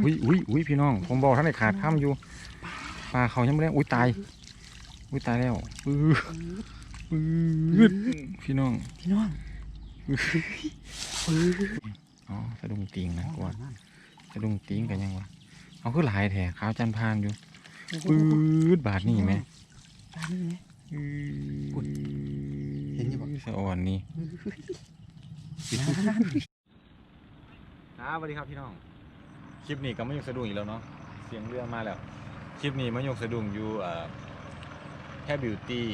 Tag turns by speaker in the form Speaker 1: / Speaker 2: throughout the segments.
Speaker 1: อุ้ยอุ้ยอุ้ยพี่น้องผมบอกท่านได้ขาดข้ามอยู่ปลาเขายังไม่ได้อุ้ยตาย อุ้ยตายแล้วปื้อปื้อพี่น้อง
Speaker 2: พี่น้อง
Speaker 1: อ๋อสะดุ้งติงนะกว่าสะดุ้งติงกันยังวะเอาคือหลายแถขาวจันพานอยู่ปื้อบาทนี่ไหม
Speaker 2: ตานี่ไหมอุ๊ยเห็นอยู่ปะ
Speaker 1: สะอ่อนนี่
Speaker 2: นั่น
Speaker 1: ครับสวัสดีครับพี่น้อง คลิปนี้ก็ไม่ยกสะดุ้งอีกแล้วเนาะเสียงเรือมาแล้ว คลิปนี้มายกสะดุ้งอยู่เอ่อแค่บิวตี้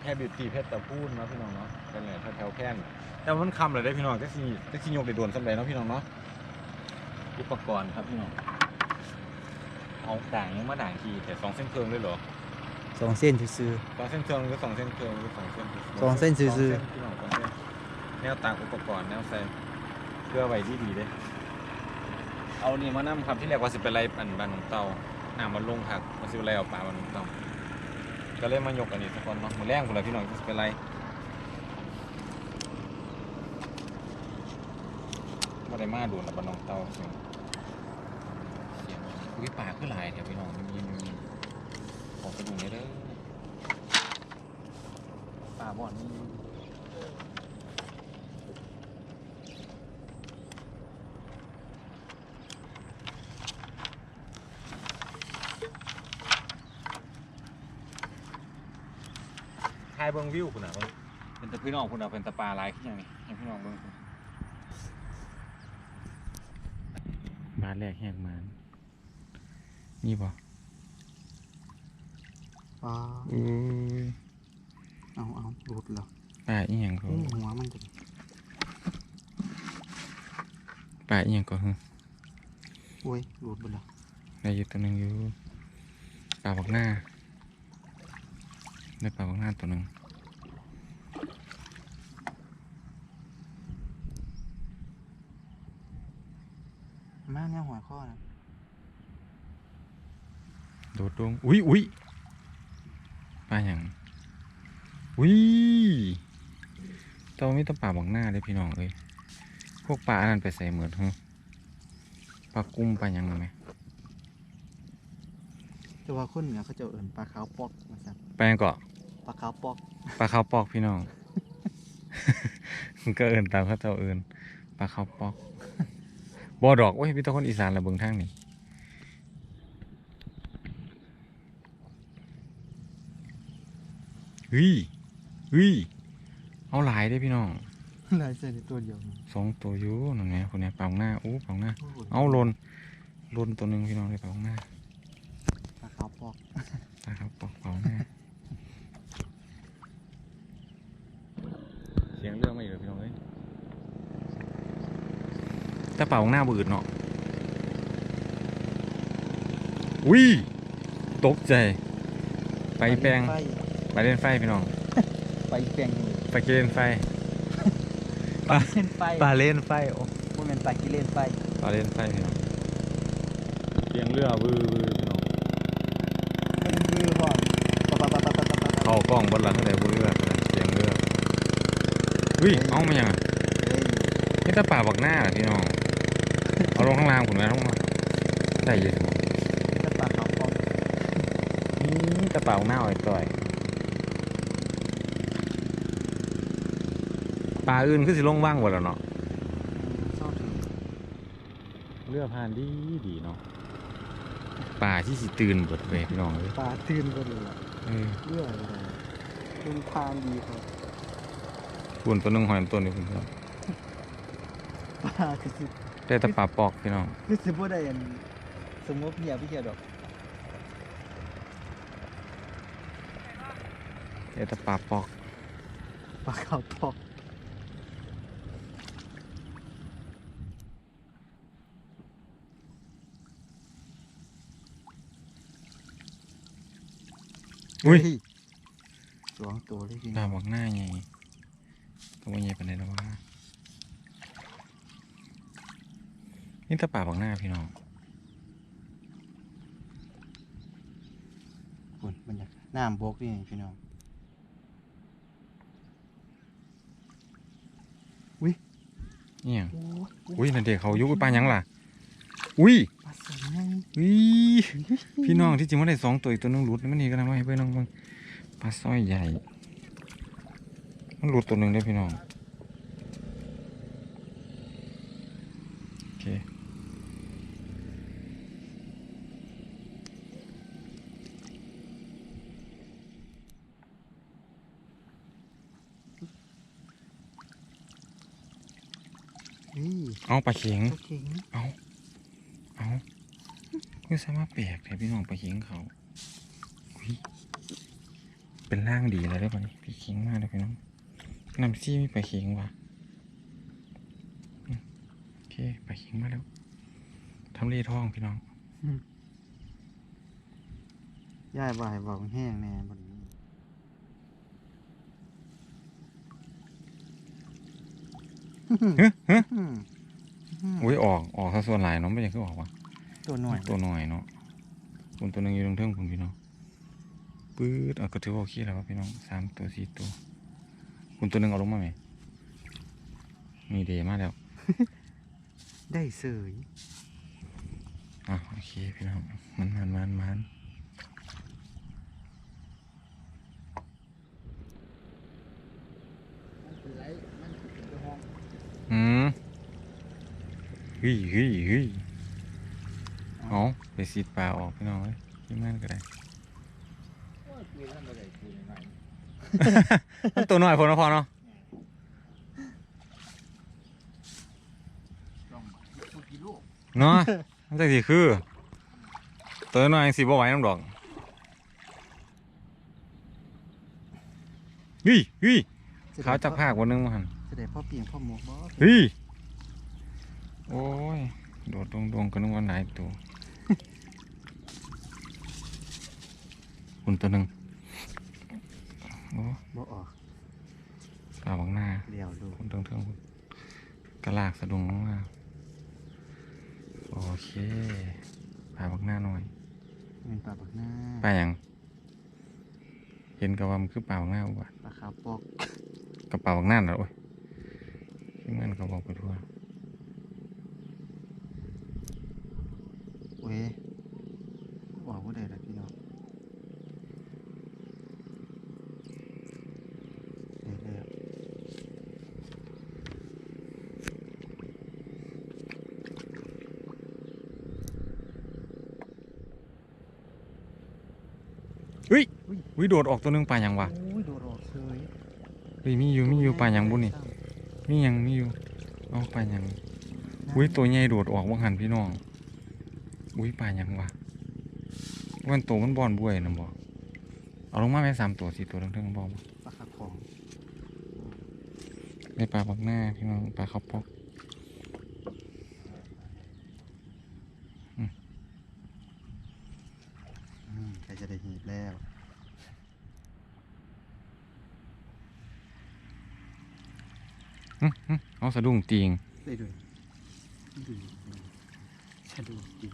Speaker 1: แค่บิวตี้เพชรตะพูนเนาะพี่น้องเนาะกันเลยแถวๆแค่นแต่ว่ามันคำเลยได้อพี่น้องจะสิจะสิยกได้โดนสำเร็จเนาะพี่น้องเนาะอุปกรณ์ครับพี่น้องเอาด่างยังมาด่างทีแต่สองเส้นเคืองเลยเหรอ
Speaker 2: สองเส้นซื้อ
Speaker 1: สองเส้นเคืองหรือสองเส้นเคืองหรือสองเส้น
Speaker 2: สองเส้นซื่อๆ
Speaker 1: สงเส้นพี่น้องสองเส้นแนวต่างอุปกรณ์แนวใส่เพื่อไว้ที่ดีเด้ เอานี่มานํครับที่แรกว่าสิเป็นไรอันบานของเตาน้ำมันลงครับมาสิเป็นไรเอาปลาบานของเตาก็เลยมายกอันนี้สักคนเนาะมือแรงคนละพี่น้องจะสิเป็นไรมาได้มาดูนะบานของเตาเสียงเสียงอุ้ยปลาคือหลายเดี๋ยวพี่น้องมีมีมีขอกระดูกนี้เด้อปลาบ่อนนี่ เบิ่งวิวคุณน่ะเบิ่งเป็นแต่พี่น้องคุณน่ะเป็นแตะปลาหลายขึ้นอย่างนี้ให้พี่น้องเบิ่งพุ่นบาทแรกแหกมันนี่บ่
Speaker 2: ปลา
Speaker 1: อุ้ย
Speaker 2: เอาเอาหลุดเหรอ
Speaker 1: ปลาอีหยังก็
Speaker 2: โอ้หัวมันจะ
Speaker 1: ปลาอีหยังก็ฮึ
Speaker 2: โอ้ยหลุดไปแล้ว
Speaker 1: ได้อยู่ตัวหนึงอยู่ปลาบักหน้าได้ปลาบักหน้าตัวหนึง
Speaker 2: มาเนี่ยหัว ข้อนะ
Speaker 1: โดดลงอุ้ยอุ้ยปลาหยังอุ้ยตัวมีแตัวปลาบักหน้าเลยพี่น้องเอ้ยพวกปลาอันนั้นไปใส่เหมือนฮึปลากุ้มปลาหยังไหม
Speaker 2: แต่ว่าคนเหนือเขาจะเอิ่นปลาขาวปอกมาสั่น
Speaker 1: ปลาหยังเกาะ
Speaker 2: ปลาขาวปอก
Speaker 1: ปลาข้าวปอกพี่น้องมันก็เอินตามเขาเจ้าเอินปลาข้าวปอก บอดอกเว้ยพี่ตะคนอีสานละเบิงทางนี่เฮ้ยเฮ้ยเอาหลายได้พี่น้อง
Speaker 2: ลายเส้นตัวเดียวนี่
Speaker 1: สองตัวอยู่นั่นไงคนเนี้ยปลาของหน้าอู้ปลาของหน้า
Speaker 2: โโห
Speaker 1: เอาลนลนตัวหนึ่งพี่น้องเลยปลาของหน้า
Speaker 2: ปลาขาวปอก
Speaker 1: ปลาข้าวปอกปลาของหน้าเสียงเรื่องไม่เหรอพี่น้องเอ้ย แต่ปลาของหน้าบืดเนาะอุ้ยตกใจ ไปแปลง
Speaker 2: ไฟ
Speaker 1: ไปเล่นไฟพี่น้อง
Speaker 2: ไปแปลงนี่
Speaker 1: ไปกินเล่นไฟ
Speaker 2: ปลาเล่นไฟ
Speaker 1: ปลาเล่นไฟโอ้
Speaker 2: พวกมันปลากิเล่นไฟ
Speaker 1: ปลาเล่นไฟพี่น้องเสียงเรือวือวือพี่น้อง
Speaker 2: มันคือพ่อปลาปลาปลาปลาปลาปลาปลา
Speaker 1: เข้ากล้องบนหลังเท่าไหร่บนเรือเสียงเรืออุ้ยเอามายังอะ
Speaker 2: เฮ้ย
Speaker 1: นี่ถ้าป่าบักหน้าล่ะพี่น้อง เอาลงข้างล่างผมนะลงมาได้เยอะจัง
Speaker 2: ถ้าปลาขาวปอก
Speaker 1: นี่ตะป่าบักหน้าอ่อยต่อยปลาอื่นคือสิลงว่างหมดแล้วเนาะ
Speaker 2: ชอบถึง
Speaker 1: เรือผ่านดีดีเนาะปลาที่สิตื่นเบิดเวยพี่น้องเลย
Speaker 2: ปลาตื่นก็เลยอะ
Speaker 1: เออ
Speaker 2: เรื่องอะไรเป็นทางดีครับ
Speaker 1: ส่วนตัวหนึงหอยตัวหนึงพี่น้อง
Speaker 2: ปลาคือสิ
Speaker 1: ได้แตะป่าปอกพี่น้อง
Speaker 2: คือสิบ่ได้อันสมมติเพียพี่เพียดอก
Speaker 1: ได้แตะป่าปอก
Speaker 2: ปลาขาวปอก
Speaker 1: อุ้ย
Speaker 2: เฮ้สองตัวเลยพี่
Speaker 1: ปลา
Speaker 2: น้อง
Speaker 1: บักหน้าไงตัวใหญ่ปานใดแล้ววะ นี่ตะป่าบักหน้าพี่น้อง
Speaker 2: คุณมันอยากน้ำบกนี่พี่น้อง
Speaker 1: นี่หยัง
Speaker 2: โอ้ย
Speaker 1: อุ้ยนั่นเด็กเขาอยุ้ยปลาหยังล่ะ อุ้ย
Speaker 2: ปลาสลิ
Speaker 1: วิพี่น้องที่จริงว่าได้สองตัวอีกตัวหนึงหลุดมันนี่ก็ทำให้เพื่อนน้องเบิ่งปลาสร้อยใหญ่ มันหลุดตัวหนึ่งได้อพี่น้องโอ เค
Speaker 2: นี่
Speaker 1: เอาปลาเข็ง
Speaker 2: โอเคนะ
Speaker 1: เอาเอาคือสามารถแปลกแต่พี่น้องปลาเข็งเขาอุ๊ยเป็นร่างดีเลยได้ป่ะนี่พี่เข็งมากเลยพี่น้องน้ำซี่มีปลาเข็งว่ะอืมโอเคปลาเข็งมาแล้วทำเลทองพี่น้อง
Speaker 2: ย่ายบ่ายบอกแห้งแน่บนนี้
Speaker 1: เฮ้ยเฮ้ย
Speaker 2: อืมอืม
Speaker 1: อุ้ยออกออกซะส่วนหลายเนาะไม่ยังคือออกวะ
Speaker 2: ตัวหน่อย
Speaker 1: ตัวหน่อยเนาะคุณตัวหนึงอยู่ตรงเทิงคุณพี่น้องปื๊ดเอาก็ถือว่าโอเคแล้ววะพี่น้องสามตัวสี่ตัว คุณตัวหนึงเอาลงมาไหมมีเดมาแล้ว
Speaker 2: ได้เสย
Speaker 1: อะโอเคพี่น้องมันมันมันมัน
Speaker 2: เป็นไรมันเป็นห้อง
Speaker 1: อืม เฮ้ยเฮ้ยเฮ้ยเอาไปสีดปลาออกพี่น้องเลยที่มันก็ได้
Speaker 2: คือท่านอะไรคือยังไง
Speaker 1: มันตัวหน่อยพอเนาะพอเนาะ
Speaker 2: ต้องพูดกี่ลูก
Speaker 1: เนาะมันจะสิคือ ตัวหน่อยสิบ่ไหวน้ำดอกเฮ้ยเฮ้ยเขาจับภาควันนึงมาหัน
Speaker 2: จะได้พ่อเปียงพ่อหมกบ่
Speaker 1: เฮ้ย โอ้ย โดดดงดงๆกันนึกว่าหลายตัวคุณตัวหนึ่งโอ้
Speaker 2: บ่ออก
Speaker 1: ปลาบังหน้า
Speaker 2: เลี้ยวดู
Speaker 1: คุณเทิงเทิงคุณกระลากสะดุงลงมาโอเคปลาบังหน้าหน่อย
Speaker 2: เป็นปลาบักหน้า
Speaker 1: ปลาหยังเห็นกับว่ามันคือปลาบังหน้าบ่ะ
Speaker 2: ปลาขาวปอก
Speaker 1: กับปลาบังหน้าเหรอโอ้ยที่มันเขาบอกไปทั่ว
Speaker 2: เว้ยบอกว่าได้ละพี่น้องได้แล้ว
Speaker 1: วิโดดออกตัวหนึงปลาหยังวะ
Speaker 2: โอ้ยโดดออกเสย
Speaker 1: เฮ้ยมีอยู่มีอยู่ปลาหยังบุญนี่มีหยังมีอยู่เอาปลาหยังอุ้ยตัวใหญ่โดดออกว่างหันพี่น้อง อุ้ยปลาหยังวะวันโตมันบอนบวยนะบอกเอาลงมาแม่สามตัวสี่ตัวเทั้งๆบอก
Speaker 2: ปลาขาวของ
Speaker 1: ในปลาบักหน้าพี่น้องปลาข้าวปอก
Speaker 2: อืมใครจะได้หีบแล้ว
Speaker 1: อื้ออื้อเอาสะดุ้งตีง
Speaker 2: ได้ด้วยดูชะดูดี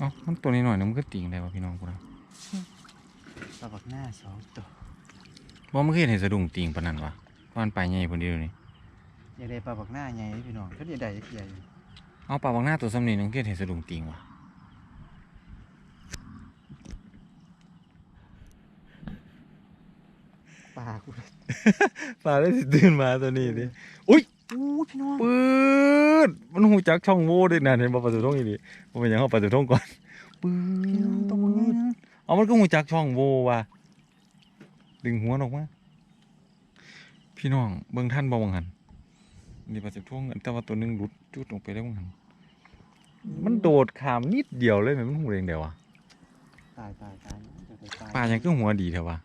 Speaker 1: เอามันตัวนี้หน่อยนึงมันก็ตีงได้วะพี่น้องกูนะ
Speaker 2: ปลาบักหน้าสองตัว
Speaker 1: ว่ามันเคยเห็นสะดุ้งตีงปานนั้นวะว่ามันไปใหญ่พอดีเลยวนี่
Speaker 2: อยากได้ปลาบักหน้าไงพี่น้องก็อยากได้ใหญ่
Speaker 1: เอาปลาบักหน้าตัวสำนีนึงเคยเห็นสะดุ้งตีงวะ
Speaker 2: ปลากูเลย
Speaker 1: ปลาได้สิตื่นมาตัวนี้ดิ
Speaker 2: อู้พี่น้อง
Speaker 1: ปื๊ ดมันหูจักช่องโว่ด้วยนะเห็นบ่ประตูท่องอีดิบ่เป็นหยังเอาประตูท่องก่อนปื๊
Speaker 2: พี่น้องตัวมึงไง
Speaker 1: ด
Speaker 2: นะ
Speaker 1: เอามันก็หูจักช่องโว่ว่ะดึงหัวออกมาพี่น้องเบิ่งท่านบ่วังหันนี่ประตูท่องแต่ว่าตัวหนึงหลุดจุดออกไปแล้ววังหันมันโดดขามนิดเดียวเลยแม่นมันหูเองเดียวอะ
Speaker 2: ตายตายตายอยากได้ปลา
Speaker 1: ปลายังก็หัวดีเถอะวะ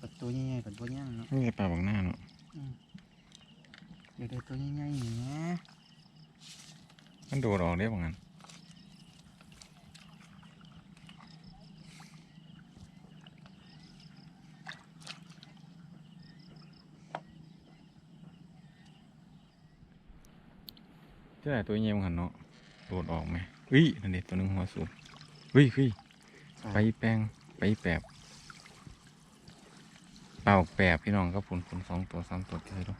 Speaker 2: ปัด ตัวใหญ่ๆปัดตัวย่างเนาะ
Speaker 1: นี่ปลาบังหน้าเนาะ
Speaker 2: อยากได้ตัวใหญ่ๆอย่างเงี้ย
Speaker 1: มันโดดออกได้ว่างั้นเจ้าไหนตัวเงี้ยว่างั้นเนาะโดดออกไหมเฮ้ยนั่นเด็ดตัวหนึงหัวสูงเฮ้ยเฮ้ยไปแป้งไปแปบ เป่าแปบพี่น้องก็ผลผลสองตัวสามตัวที่ดู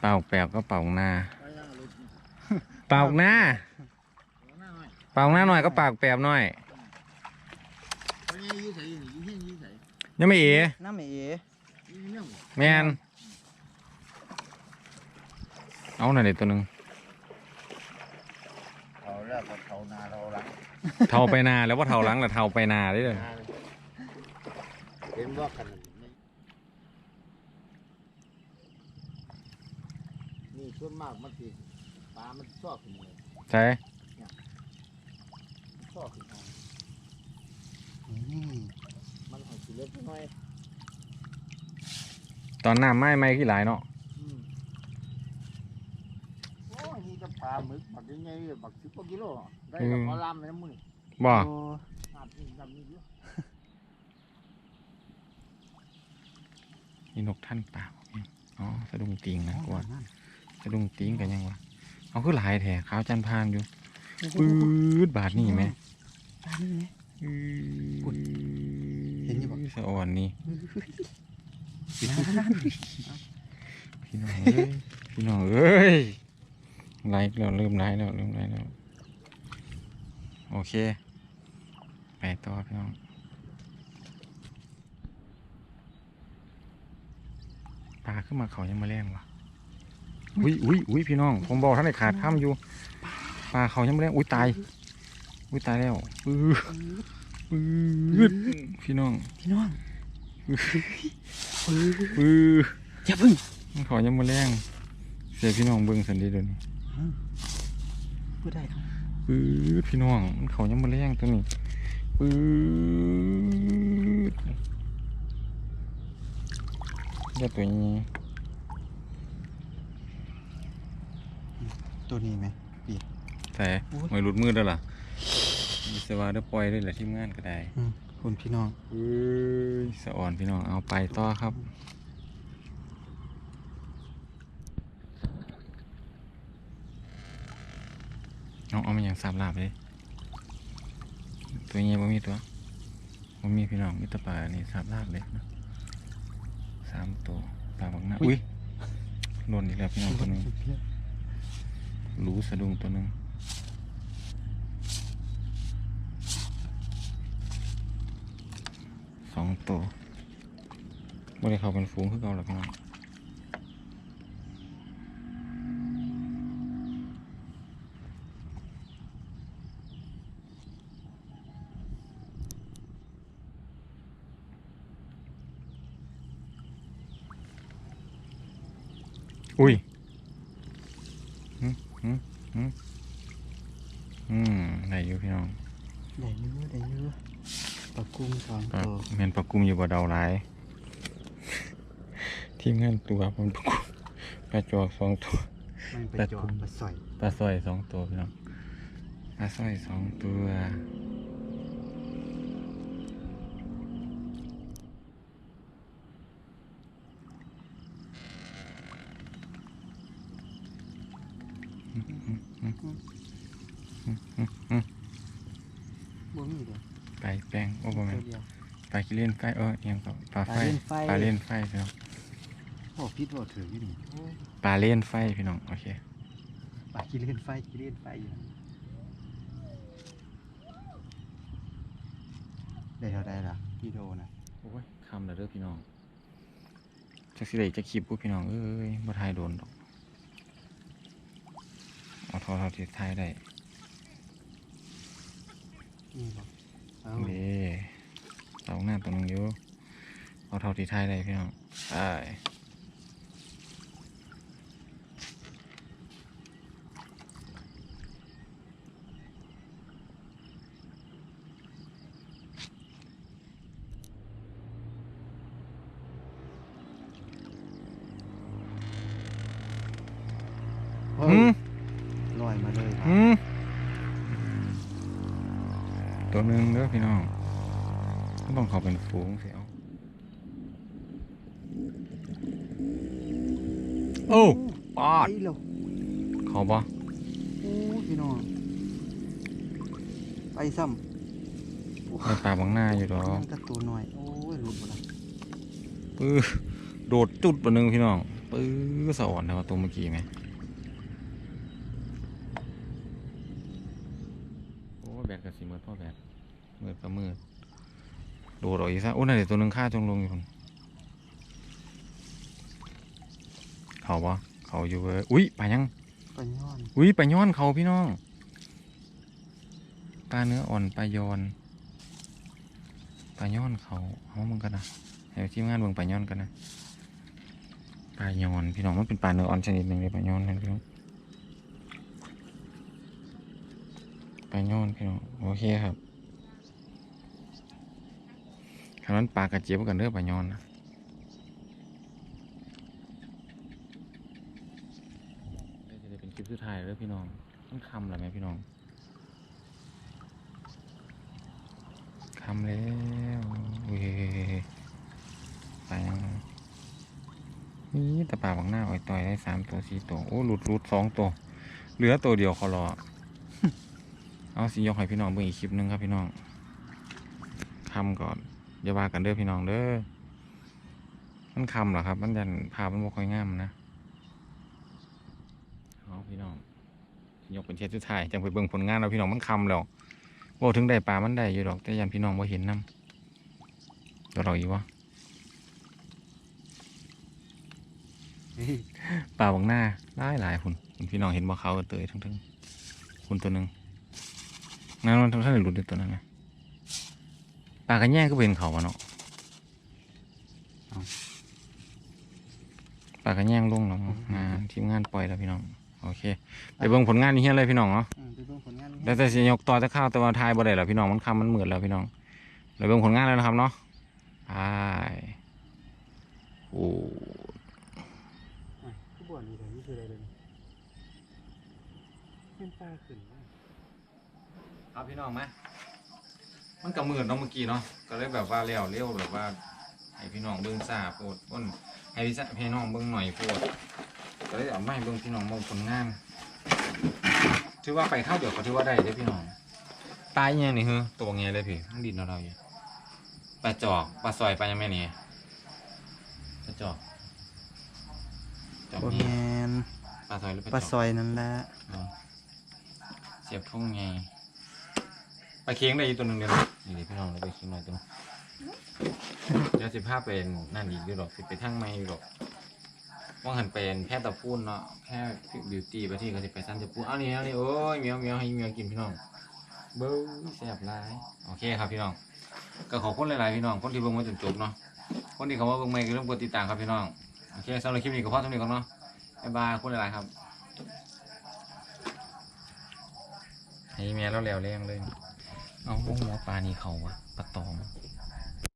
Speaker 1: เป่าแปบก็เป่าหน้า
Speaker 3: ไปย่างรถ
Speaker 1: เป่าหน้า
Speaker 3: หน้าหน่อย
Speaker 1: เป่าหน้าหน่อยก็ปากแปบหน่อย
Speaker 3: ไปย่างยืดใส่ยืดเฮี้ยนยืดใส่
Speaker 1: ยังไม่เอ๋
Speaker 2: น้ำเอ๋
Speaker 3: ยืดเนี่ย
Speaker 1: แมนเอาหน่อยเด็ดตัวหนึ่ง
Speaker 3: เอาแล้วก็เขานาเราละ
Speaker 1: เท่าไปนาแล้วว่าเท่าหลังแล้วเท่าไปนาได้เลย
Speaker 3: เห็นว่ากัน ส่วนมากมันสิปลามันชอบขึ้นเลย
Speaker 1: ใช่
Speaker 3: ชอบขึ้นมา
Speaker 2: นี่
Speaker 3: มันเอาสิเล็กน้อย
Speaker 1: ตอนน้ำไหม้ไหม้ขี้หลายเนาะ
Speaker 3: อืมโอ้ยนี่จะปลาหมึกบักยังไงบักสิบกว่ากิโลได้กับหมอลำเลยนะมึง
Speaker 1: บ่
Speaker 2: โอ้
Speaker 3: น้ำนี่น้ำนี่เยอะ
Speaker 1: มีนกท่านเปล่าอ๋อสะดุ้งติงนะกว่า
Speaker 2: นั่ น
Speaker 1: สะดุ้งติงกันยังวะเอาคือหลายแถขาวจันทร์พานอยู่ปื๊ดบาทนี่ไหม
Speaker 2: บาทนี่ไหมอุ๊ยเห็นอยู่บ่
Speaker 1: สะอ่อนนี่
Speaker 2: นั่น
Speaker 1: พี่น้องเอ้ยพี่น้องเอ้ยไลค์แล้วเริ่มไลค์แล้วเริ่มไลค์แล้วโอเค ไปต่อพี่น้องปลาขึ้นมาเขายังมาแรงวะ อุ้ยอุ้ยอุ้ยพี่น้องผมบอกท่านได้ขาดข้ามอยู่ปลาเขายังมาแรงอุ้ยตาย อุ้ยตายแล้วปื้อปื้ดพี่น้อง
Speaker 2: พี่น้อง
Speaker 1: ปื้อ
Speaker 2: อย่าพึ่ง
Speaker 1: มันเขายังมาแรงเสียพี่น้องเบิ้งสันดีเดี๋ยวนี้
Speaker 2: พูดได้ครับ
Speaker 1: ปื๊ดพี่น้องมันเขายังมาแรงตัวนี้ปื๊ดเดี๋ยวตัวนี้
Speaker 2: ตัวนี้ไหม
Speaker 1: แต่
Speaker 2: โอ้ย
Speaker 1: ไม่หลุดมือแล้วล่ะมีสวาเดปล่อยได้แหละทีมงานก็ได้
Speaker 2: อืมคุณพี่น้อง
Speaker 1: เอ้ยสะอ่อนพี่น้องเอาไปต่อครับเอาเอามาอย่างสามลาบเลยตัวนี้บ่มีตัวบ่มีพี่น้องมีแตะปลานี่สามลาบเลยนะสามตัวปลาบักหน้าอุ้ยหล่นอีกแล้วพี่น้องตัวหนึง รู้สะดุ้งตัวหนึ่งสองตัวบ่ได้เข้าเป็นฟูงขึ้นเอาหรอกพี่น้องอุ้ย อืมอืมอืมอืมได้อยู่พี่น้อง
Speaker 2: ได้เยอะได้เยอะปลากุ้งสอง
Speaker 1: ปลา
Speaker 2: ตัว
Speaker 1: แมนปลากุมอยู่บ่เดาหลายทีมงานตัวมันปลากุมปลาจอกสองตัว
Speaker 2: มันไป
Speaker 1: ปลา
Speaker 2: จอ
Speaker 1: กุ้
Speaker 2: ด
Speaker 1: ง
Speaker 2: ปลาสอย
Speaker 1: ปลาสร้อยสองตัวพี่น้องปลาสร้อยสองตัว
Speaker 2: บ่มีเดียว
Speaker 1: ปลาแป้งโอ้ประมา
Speaker 2: ตั
Speaker 1: ณ
Speaker 2: วเดียว
Speaker 1: ปลาขี้เล่นไฟเออเอียงกับปลาไฟ
Speaker 2: ปลาเล่นไฟ
Speaker 1: ปลาเล่นไฟพี่น้อง
Speaker 2: โอ้พิษว่าถืออยู่นี่โอ้
Speaker 1: ปลาเล่นไฟพี่น้องโอเค
Speaker 2: ปลาขี้เล่นไฟขี้เล่นไฟอยู่ได้เท่าใดล่ะกิโลนะ
Speaker 1: โอ้ยคำแล้วเด้อพี่น้องจักสิได้จะคลิปกูพี่น้องเอ้ยบ่ทายโดนดอก เอาเท่าเท่าที่ทายได้
Speaker 2: นี่บอกเอา
Speaker 1: เด้เตาหน้าตัวนึงอยู่เอาเท่าที่ทายได้พี่น้องได้
Speaker 2: โอ้
Speaker 1: หืม
Speaker 2: ลอยมาเลยครับ
Speaker 1: หืมตัวหนึงเด้อ พี่น้องก็ต้องเขาเป็นฝูงสิเอาโอ้ปอด
Speaker 2: ไปแล้ว
Speaker 1: เขาปะ
Speaker 2: โอ้พี่น้องไปซ้ำ
Speaker 1: ได้ปลาบางหน้าอยู่ดอก
Speaker 2: ยังกระตัวหน่อยโอ้ยหลุดหมดแล้ว
Speaker 1: ปื้อโดดจุดปะหนึงพี่น้องปื้อสะอ่อนนะว่าตัวเมื่อกี้ไหมโอ้แบตกับสีมืดพ่อแบต มืดก็มืดโดดออกอีกซะโอ้นั่นเดี๋ยวตัวหนึงฆ่าจงลงอยู่คนเขาปะเขาอยู่เว้ยอุ้ยปลายัง
Speaker 2: ปลาย้อน
Speaker 1: อุ้ยปลาย้อนเขาพี่น้องปลาเนื้ออ่อนปลายอนปลาย้อนเขาเอามึงกันนะให้ทีมงานเบิ่งปลาย้อนกันนะปลายอนพี่น้องมันเป็นปลาเนื้ออ่อนชนิดหนึ่งเลยปลาย้อนนะพี่น้องปลาย้อนพี่น้องโอเคครับ คำนั้นปลากระเจี๊ยบกันเด้อปลาย้อนนะจะได้เป็นคลิปสุดท้ายแล้วพี่น้องมันคำแล้วไหมพี่น้องคำแล้วเว้ยไปยังนี่แต่ป่าบางหน้าอ่อยต่อยได้สามตัวสี่ตัวโอ้หลุดหลุดสองตัวเหลือตัวเดียวเขารอเอาสิยกให้พี่น้องเบิ่งอีกคลิปหนึงครับพี่น้องคำก่อน อย่าว่ากันเด้อพี่น้องเด้อมันคำเหรอครับ มันยันภาพมันบ่ค่อยง่ามนะเอาพี่น้องยกเป็นเทปสุดท้ายจังไปเบิ่งผลงานเราพี่น้องมันคำแล้วบ่ถึงได้ปลามันได้อยู่ดอกแต่ยันพี่น้องบ่เห็นน้ำตัวเราอีกวะปลาบางหน้าหลายหลายคุณคุณพี่น้องเห็นบ่เขาเตยทั้งทั้งคุณตัวหนึ่งนั่นมันทั้งท่านหลุดอยู่ตัวนั้นนะ ลากระแย่งก็เป็นเขาวะเนาะปลากระแย่งลงแล้วงานทีมงานปล่อยแล้วพี่น้อง โอเค ไปเบิ่งผลงานนี่เฮียเลยพี่น้องเนาะ
Speaker 2: อืมไปเบิ่งผลงาน
Speaker 1: แล้วแต่สิยกต่อจะเข้าวแต่ว่าทายบ่ได้แล้วพี่น้องมันคำมันเหมือนแล้วพี่น้องเราเบิ่งผลงานแล้วนะครับเนาะไปโอ้
Speaker 2: อะคือบ่อนนี่เลยนี่คืออะไรเลยเป็นปลาขึ้นมา
Speaker 1: ครับพี่น้องไหม มันกับมือเนาะเมื่อกี้เนาะก็เลยแบบว่าเลี้ยวเลี้ยวแบบว่าให้พี่น้องเบิ่งซาโพดอ้นให้พี่ซะพี่น้องเบิ่งหน่อยโพดก็เลยเอาไมาให้เบิ่งพี่น้องเบิ่งผลงานถือว่าไปเข้าเดี๋ยวก็ถือว่าได้เด้อพี่น้องปลาอยังนี่คือตัวไงเลยพี่มันดินเราเราอยู่ปลาจอกปลาซอยปลายังไงนี่ปลาจอกจอก
Speaker 2: บ่
Speaker 1: นี่
Speaker 2: แม่น
Speaker 1: ปลาซอยหรือป
Speaker 2: ปลา
Speaker 1: ลาจ
Speaker 2: ซ
Speaker 1: อก
Speaker 2: อยนั่นแหละ
Speaker 1: อ๋อเสียบทุ่งไง ปลาเคียงได้อีกตัวหนึ่งเดียวนะนี่ดิพี่น้องเราไปคิงหน่อยตัวเดี๋ยวสิบห้าเป็นนั่นอีกอยู่หรอกสิไปทั้งไม่อยู่หรอกว่างหันเป็นแค่ตะพูนเนาะแค่บิวตี้ไปที่ก็สิไปสั้นจะพูนเอานี่เอานี่โอ้ยเมียวเมียวให้เมียวกินพี่น้องเบิ้งแซ่บหลายโอเคครับพี่น้องก็ขอบคุณหลายๆพี่น้องคนที่เบิ่งมาจนจบเนาะคนที่เขามาเบิ่งใหม่ก็ต้องกดติดตามครับพี่น้องโอเคสำหรับคลิปนี้ก็พอเท่านี้ก่อนเนาะบ๊ายบายขอบคุณหลายๆครับให้เมียเราแล้วแรงเลย เอาวงหมอปลานี่เขาวะปลาตอง